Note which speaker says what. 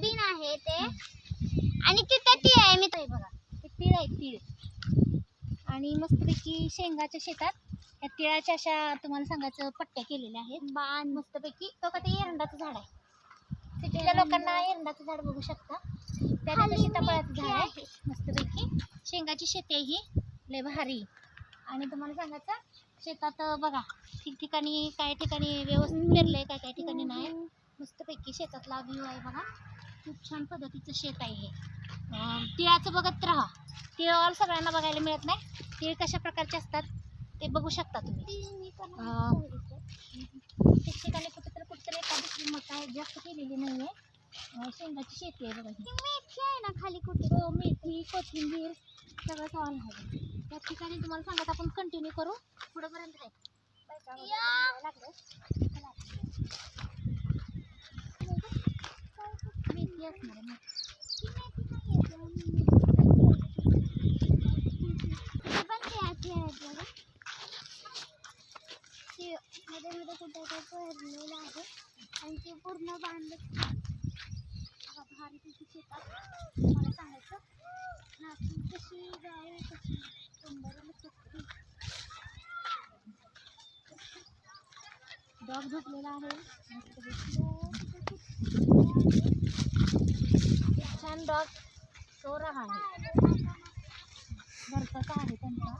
Speaker 1: Soybean आहे ते. आणि तिथं तीळ आहे मी
Speaker 2: आहे बघा ते तीळ आहे तीळ. आणि मस्तपैकी शेंगाच्या शेतात या तिळाच्या अशा तुम्हाला सांगायचं पट्ट्या केलेल्या आहेत.
Speaker 1: बाण.
Speaker 2: मस्तपैकी तो का ते एरंडाचं झाड आहे. सिटीच्या लोकांना एरंडाचं झाड बघू शकता. त्या
Speaker 1: खाली
Speaker 2: तिथं सीताफळाचं झाड आहे.
Speaker 1: आहे.
Speaker 2: मस्तपैकी शेंगाची शेती आहे ही. लय भारी. आणि तुम्हाला सांगायचं शेतात बघा ठिकठिकाणी काही ठिकाणी व्यवस्थित पेरलंय काय काही ठिकाणी नाही. मस्तपैकी शेतातला व्ह्यू आहे बघा. खूप छान पद्धतीचं शेत आहे हे. तिळाचं बघत राहा. तिळ ऑल सगळ्यांना बघायला मिळत नाही. तीळ कशा प्रकारचे असतात ते बघू शकता तुम्ही. हा.
Speaker 1: ठेवलीच.
Speaker 2: ठिकठिकाणी कुठेतरी कुठेतरी एखादी मका आहे जास्त केलेली नाही आहे शेंगाची शेती आहे बघा
Speaker 1: मेथी आहे ना खाली कुठे?
Speaker 2: हो मेथी कोथिंबीर सगळं ऑन आहे. त्या ठिकाणी तुम्हाला सांगत आपण कंटिन्यू करू. पुढेपर्यंत आहे. मेथी असणार आहे, मेथी.
Speaker 1: ती मेथी नाही आहे पण खेळाची आहेत बघा ते मध्ये मध्ये कुठे काय आहे. आणि ते पूर्ण
Speaker 2: बांधलं. भारतीची शेतात. तुम्हाला सांगायचं.
Speaker 1: नाचून कशी गाय कशी कंबरला चकरी
Speaker 2: डॉग झोपलेला आहे. छान डॉग सो रहा है. घरचाच आहे त्यांचा.